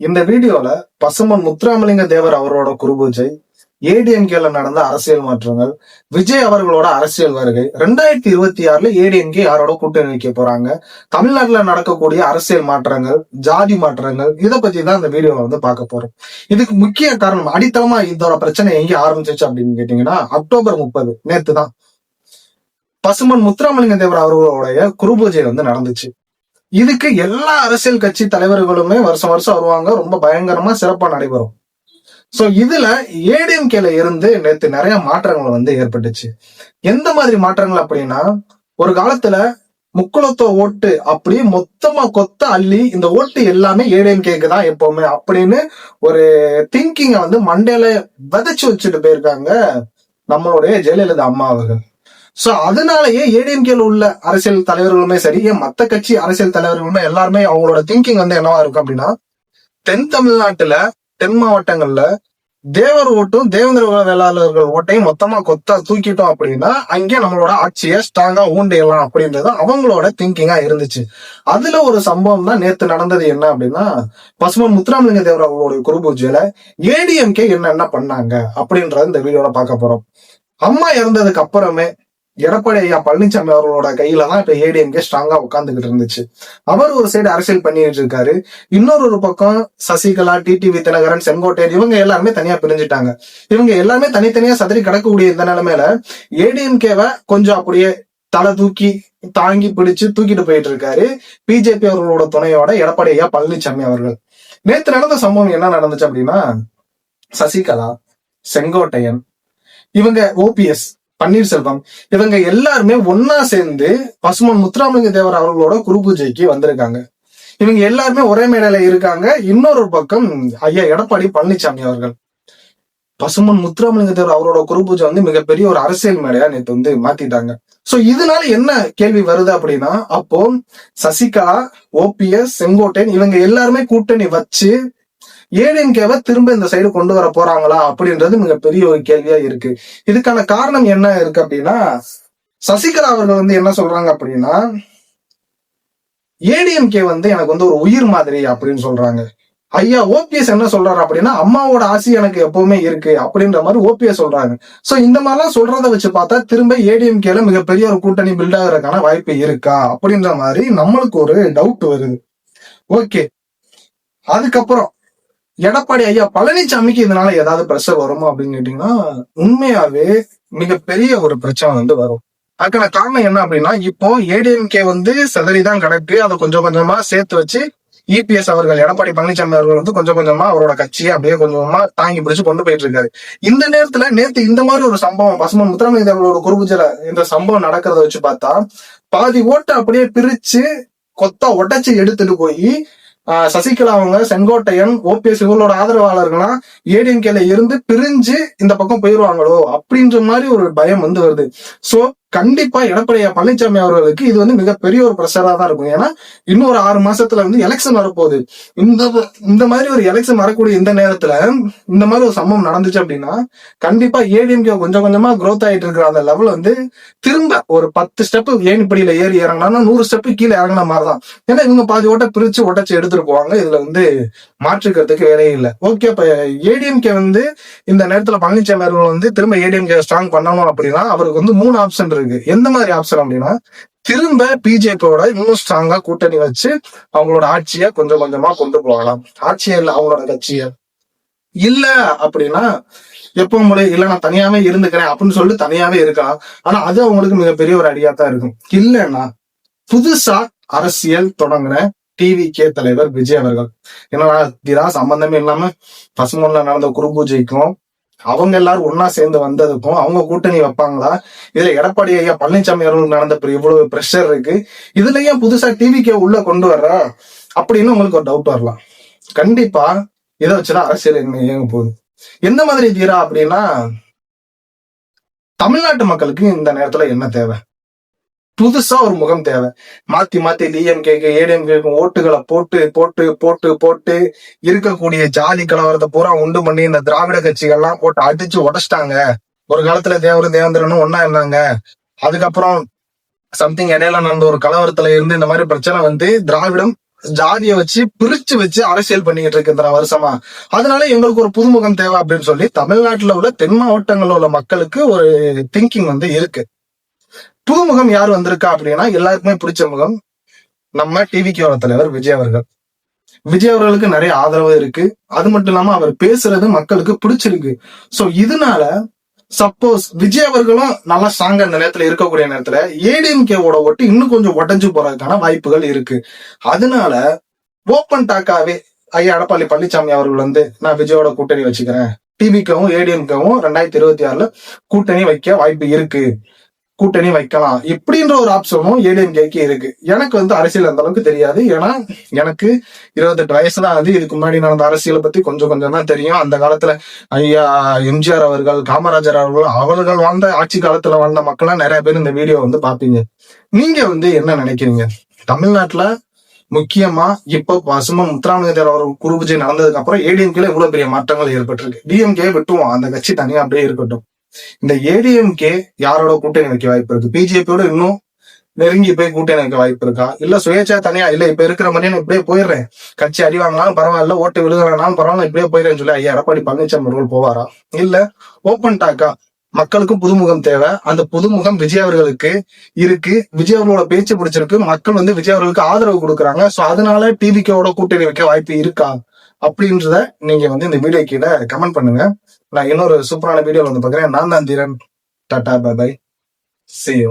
இந்த வீடியோல பசுமன் முத்துராமலிங்க தேவர் அவரோட குருபூஜை ஏடிஎம்கேல நடந்த அரசியல் மாற்றங்கள் விஜய் அவர்களோட அரசியல் வருகை ரெண்டாயிரத்தி இருபத்தி ஆறுல ஏடிஎம்கே யாரோட கூட்டணி வைக்க போறாங்க தமிழ்நாட்டுல நடக்கக்கூடிய அரசியல் மாற்றங்கள் ஜாதி மாற்றங்கள் இதை பத்தி தான் இந்த வீடியோல வந்து பார்க்க போறோம். இதுக்கு முக்கிய காரணம் அடித்தளமா இதோட பிரச்சனை எங்க ஆரம்பிச்சிச்சு அப்படின்னு கேட்டீங்கன்னா அக்டோபர் முப்பது நேத்து தான் பசுமன் முத்துராமலிங்க தேவர் அவர்களுடைய குருபூஜை வந்து நடந்துச்சு. இதுக்கு எல்லா அரசியல் கட்சி தலைவர்களுமே வருஷம் வருஷம் வருவாங்க. ரொம்ப பயங்கரமா சிறப்பா நடைபெறும். சோ இதுல ஏடிஎம்கேல இருந்து நேற்று நிறைய மாற்றங்கள் வந்து ஏற்பட்டுச்சு. எந்த மாதிரி மாற்றங்கள் அப்படின்னா ஒரு காலத்துல முக்குளத்துவ ஓட்டு அப்படி மொத்தமா கொத்த அள்ளி இந்த ஓட்டு எல்லாமே ஏடிஎம்கேக்கு தான் எப்பவுமே அப்படின்னு ஒரு திங்கிங்க வந்து மண்டையில விதைச்சு வச்சுட்டு போயிருக்காங்க நம்மளுடைய ஜெயலலிதா அம்மா அவர்கள். சோ அதனாலயே ஏடிஎம்கேல உள்ள அரசியல் தலைவர்களுமே சரி ஏன் மத்த கட்சி அரசியல் தலைவர்களுமே எல்லாருமே அவங்களோட திங்கிங் வந்து என்னவா இருக்கும் அப்படின்னா தென் தமிழ்நாட்டுல தென் மாவட்டங்கள்ல தேவர் ஓட்டும் தேவேந்திர வேளாளர்கள் ஓட்டையும் மொத்தமா கொத்தா தூக்கிட்டோம் அப்படின்னா அங்கே நம்மளோட ஆட்சியை ஸ்ட்ராங்கா ஊண்டிடலாம் அப்படின்றது அவங்களோட திங்கிங்கா இருந்துச்சு. அதுல ஒரு சம்பவம் தான் நேத்து நடந்தது என்ன அப்படின்னா பசுமன் முத்துராமலிங்க தேவர் அவர்களுடைய குருபூஜையில ஏடிஎம்கே என்ன என்ன பண்ணாங்க அப்படின்றத இந்த வீடியோல பார்க்க போறோம். அம்மா இறந்ததுக்கு அப்புறமே எடப்பாடி ஐயா பழனிசாமி அவர்களோட கையில தான் இப்ப ஏடிஎம்கே ஸ்ட்ராங்கா உட்காந்துக்கிட்டு இருந்துச்சு. அவர் ஒரு சைடு அரசியல் பண்ணிட்டு இருக்காரு. இன்னொரு ஒரு பக்கம் சசிகலா டிடிவி தினகரன் செங்கோட்டையன் இவங்க எல்லாருமே தனியா பிரிஞ்சுட்டாங்க. இவங்க எல்லாமே தனித்தனியா சதறி கிடக்கக்கூடிய இந்த நிலைமையில ஏடிஎம்கேவை கொஞ்சம் அப்படியே தலை தூக்கி தாங்கி பிடிச்சு தூக்கிட்டு போயிட்டு இருக்காரு பிஜேபி அவர்களோட துணையோட எடப்பாடி ஐயா பழனிசாமி அவர்கள். நேத்து நடந்த சம்பவம் என்ன நடந்துச்சு அப்படின்னா சசிகலா செங்கோட்டையன் இவங்க ஓபிஎஸ் பன்னீர்செல்வம். இவங்க எல்லாருமே ஒன்னா சேர்ந்து பசுமன் முத்துராமலிங்க தேவர் அவர்களோட குரு பூஜைக்கு வந்திருக்காங்க. இவங்க எல்லாருமே ஒரே மேடையில இருக்காங்க. இன்னொரு பக்கம் ஐயா எடப்பாடி பழனிசாமி அவர்கள். பசுமன் முத்துராமலிங்க தேவர் அவரோட குரு பூஜை வந்து மிகப்பெரிய ஒரு அரசியல் மேடையா நேற்று வந்து மாத்திட்டாங்க. சோ இதனால என்ன கேள்வி வருது அப்படின்னா அப்போ சசிகலா ஓபிஎஸ் செங்கோட்டையன் இவங்க எல்லாருமே கூட்டணி வச்சு ஏடிஎம்கேவை திரும்ப இந்த சைடு கொண்டு வர போறாங்களா அப்படின்றது மிகப்பெரிய ஒரு கேள்வியா இருக்கு. இதுக்கான காரணம் என்ன இருக்கு அப்படின்னா சசிகலா அவர்கள் வந்து என்ன சொல்றாங்க அப்படின்னா ஏடிஎம்கே வந்து எனக்கு வந்து ஒரு உயிர் மாதிரி அப்படின்னு சொல்றாங்க. ஐயா ஓபிஎஸ் என்ன சொல்றாரு அப்படின்னா அம்மாவோட ஆசை எனக்கு எப்பவுமே இருக்கு அப்படின்ற மாதிரி ஓபிஎஸ் சொல்றாங்க. சோ இந்த மாதிரிலாம் சொல்றதை வச்சு பார்த்தா திரும்ப ஏடிஎம்கேல மிகப்பெரிய ஒரு கூட்டணி பில்ட் ஆகுறதுக்கான வாய்ப்பு இருக்கா அப்படின்ற மாதிரி நம்மளுக்கு ஒரு டவுட் வருது. ஓகே அதுக்கப்புறம் எடப்பாடி ஐயா பழனிசாமிக்கு இதனால ஏதாவது பிரஷர் வருமா அப்படின்னு கேட்டீங்கன்னா உண்மையாவே மிகப்பெரிய ஒரு பிரச்சனை வந்து வரும். அதுக்கான காரணம் என்ன அப்படின்னா இப்போ ஏடிஎம்கே வந்து சிதறிதான் கிடக்கு. அதை கொஞ்சம் கொஞ்சமா சேர்த்து வச்சு இபிஎஸ் அவர்கள் எடப்பாடி பழனிசாமி அவர்கள் வந்து கொஞ்சம் கொஞ்சமா அவரோட கட்சியை அப்படியே கொஞ்சம் கொஞ்சமா தாங்கி பிடிச்சு கொண்டு போயிட்டு இருக்காரு இந்த நேரத்துல நேத்து இந்த மாதிரி ஒரு சம்பவம் பசுமன் முத்திரமதி அவர்களோட குறுகுஜல இந்த சம்பவம் நடக்கிறத வச்சு பார்த்தா பாதி ஓட்டை அப்படியே பிரிச்சு கொத்தா உடைச்சு எடுத்துட்டு போய் சசிகலா அவங்க செங்கோட்டையன் ஓபிஎஸ் இவங்களோட ஆதரவாளர்கள்லாம் ஏடிஎம்கேல இருந்து பிரிஞ்சு இந்த பக்கம் போயிருவாங்களோ அப்படின்ற மாதிரி ஒரு பயம் வந்து வருது. சோ கண்டிப்பா எடப்பாடியா பழனிசாமி அவர்களுக்கு இது வந்து மிகப்பெரிய ஒரு பிரஷரா தான் இருக்கும். ஏன்னா இன்னும் ஒரு ஆறு மாசத்துல வந்து எலெக்ஷன் வரப்போகுது. இந்த இந்த மாதிரி ஒரு எலெக்ஷன் வரக்கூடிய இந்த நேரத்துல இந்த மாதிரி ஒரு சம்பவம் நடந்துச்சு அப்படின்னா கண்டிப்பா ஏடிஎம்கே கொஞ்சம் கொஞ்சமா க்ரோத் ஆயிட்டு இருக்கிற அந்த லெவல் வந்து திரும்ப ஒரு பத்து ஸ்டெப் ஏனிப்படியில ஏறி இறங்கினா நூறு ஸ்டெப் கீழே இறங்கின மாதிரிதான். ஏன்னா இவங்க பாதி ஓட்ட பிரிச்சு உடச்சு எடுத்துட்டு போவாங்க. இதுல வந்து மாற்றுக்கிறதுக்கு வேலையே இல்லை. ஓகே இப்ப ஏடிஎம்கே வந்து இந்த நேரத்துல பழனிசாமி அவர்கள் வந்து திரும்ப ஏடிஎம்கே ஸ்ட்ராங் பண்ணணும் அப்படின்னா அவருக்கு வந்து மூணு ஆப்ஷன் இருக்கு. எந்த மாதிரி ஆப்ஷன் அப்படின்னா திரும்ப பிஜேபியோட இன்னும் ஸ்ட்ராங்கா கூட்டணி வச்சு அவங்களோட ஆட்சியை கொஞ்சம் கொஞ்சமா கொண்டு போகலாம். ஆட்சியை இல்ல அவங்களோட கட்சியை. இல்ல அப்படின்னா எப்போ முறை இல்ல நான் தனியாவே இருந்துக்கிறேன் அப்படின்னு சொல்லிட்டு தனியாவே இருக்கலாம். ஆனா அது அவங்களுக்கு மிகப்பெரிய ஒரு அடியா தான் இருக்கும். இல்லைன்னா புதுசா அரசியல் தொடங்குன டிவி கே தலைவர் விஜய் அவர்கள். ஏன்னா சம்பந்தமே இல்லாம பசுமொன்ல நடந்த குருபூஜைக்கும் அவங்க எல்லாரும் ஒன்னா சேர்ந்து வந்ததுக்கும் அவங்க கூட்டணி வைப்பாங்களா? இதுல எடப்பாடி ஐயா பழனிசாமி அவர்களுக்கு நடந்த இவ்வளவு ப்ரெஷர் இருக்கு. இதுல ஏன் புதுசா டிவிக்கே உள்ள கொண்டு வர்றா? அப்படின்னு உங்களுக்கு ஒரு டவுட் வரலாம். கண்டிப்பா இதை வச்சுதான் அரசியல் என்ன இயங்க போகுது. எந்த மாதிரி தீரா அப்படின்னா தமிழ்நாட்டு மக்களுக்கு இந்த நேரத்துல என்ன தேவை? புதுசா ஒரு முகம் தேவை. மாத்தி மாத்தி டிஎம்கேக்கு ஏடிஎம்கேக்கு ஓட்டுகளை போட்டு போட்டு போட்டு போட்டு இருக்கக்கூடிய ஜாதி கலவரத்தை பூரா உண்டு பண்ணி இந்த திராவிட கட்சிகள்லாம் போட்டு அடிச்சு உடச்சிட்டாங்க. ஒரு காலத்துல தேவரும் தேவேந்திரனும் ஒன்னா இருந்தாங்க. அதுக்கப்புறம் சம்திங் இடையில நடந்த ஒரு கலவரத்துல இருந்து இந்த மாதிரி பிரச்சனை வந்து திராவிடம் ஜாதியை வச்சு பிரிச்சு வச்சு அரசியல் பண்ணிக்கிட்டு இருக்கு வருஷமா. அதனால எங்களுக்கு ஒரு புதுமுகம் தேவை அப்படின்னு சொல்லி தமிழ்நாட்டுல உள்ள தென் மாவட்டங்கள்ல உள்ள மக்களுக்கு ஒரு திங்கிங் வந்து இருக்கு. புதுமுகம் யார் வந்திருக்கா அப்படின்னா எல்லாருக்குமே பிடிச்ச முகம் நம்ம டிவிக்கோட தலைவர் விஜய் அவர்கள். விஜய் அவர்களுக்கு நிறைய ஆதரவு இருக்கு. அது மட்டும் இல்லாம அவர் பேசுறது மக்களுக்கு பிடிச்சிருக்கு. சோ இதனால சப்போஸ் விஜய் அவர்களும் நல்லா ஸ்ட்ராங்கா இந்த நேரத்துல இருக்கக்கூடிய நேரத்துல ஏடிஎம்கேவோட ஓட்டு இன்னும் கொஞ்சம் உடஞ்சு போறதுக்கான வாய்ப்புகள் இருக்கு. அதனால ஓப்பன் டாக்காவே ஐயா எடப்பாடி பழனிசாமி அவர்கள் வந்து நான் விஜயோட கூட்டணி வச்சுக்கிறேன். டிவிக்கவும் ஏடிஎம்கவும் ரெண்டாயிரத்தி இருபத்தி ஆறுல கூட்டணி வைக்க வாய்ப்பு இருக்கு. கூட்டணி வைக்கலாம். இப்படின்ற ஒரு ஆப்ஷனும் ஏடிஎம்கேக்கு இருக்கு. எனக்கு வந்து அரசியல் அந்த அளவுக்கு தெரியாது. ஏன்னா எனக்கு இருபத்தெட்டு வயசு தான் அது இதுக்கு முன்னாடி நடந்த அரசியலை பத்தி கொஞ்சம் கொஞ்சம் தான் தெரியும். அந்த காலத்துல ஐயா எம்ஜிஆர் அவர்கள் காமராஜர் அவர்கள் அவர்கள் வாழ்ந்த ஆட்சி காலத்துல வாழ்ந்த மக்கள்லாம் நிறைய பேர் இந்த வீடியோ வந்து பாப்பீங்க நீங்க வந்து என்ன நினைக்கிறீங்க? தமிழ்நாட்டுல முக்கியமா இப்போ பசும முத்துராமலிங்கர் அவர் குருபூஜை நடந்ததுக்கு அப்புறம் ஏடிஎம்கேல இவ்வளவு பெரிய மாற்றங்கள் ஏற்பட்டிருக்கு. டிஎம்கே விட்டுருவோம். அந்த கட்சி தனியா அப்படியே இருக்கட்டும். இந்த ஏடிஎம்கே யாரோட கூட்டணி வைக்க வாய்ப்பு இருக்கு? பிஜேபியோட இன்னும் நெருங்கி போய் கூட்டணி வைக்க வாய்ப்பு இருக்கா? இல்ல சுயேட்சா தனியா இல்ல இப்ப இருக்கிற மாதிரி நான் இப்படியே போயிடுறேன். கட்சி அடி வாங்கினாலும் பரவாயில்ல ஓட்டு விழுகலனாலும் பரவாயில்ல இப்படியே போயிடுறேன்னு சொல்லி ஐயா எடப்பாடி பழனிசாமி அவர்கள் போவாரா? இல்ல ஓப்பன் டாக்கா மக்களுக்கும் புதுமுகம் தேவை. அந்த புதுமுகம் விஜய் அவர்களுக்கு இருக்கு. விஜய் அவர்களோட பேச்சு பிடிச்சிருக்கு. மக்கள் வந்து விஜய் அவர்களுக்கு ஆதரவு கொடுக்குறாங்க. சோ அதனால டிவிக்கோட கூட்டணி வைக்க வாய்ப்பு இருக்கா? அப்படின்றத நீங்க வந்து இந்த வீடியோ கீழே கமெண்ட் பண்ணுங்க. நான் இன்னொரு சூப்பரான வீடியோல வந்து பாக்குறேன் நான் தான் Dheeran. Tata bye bye see you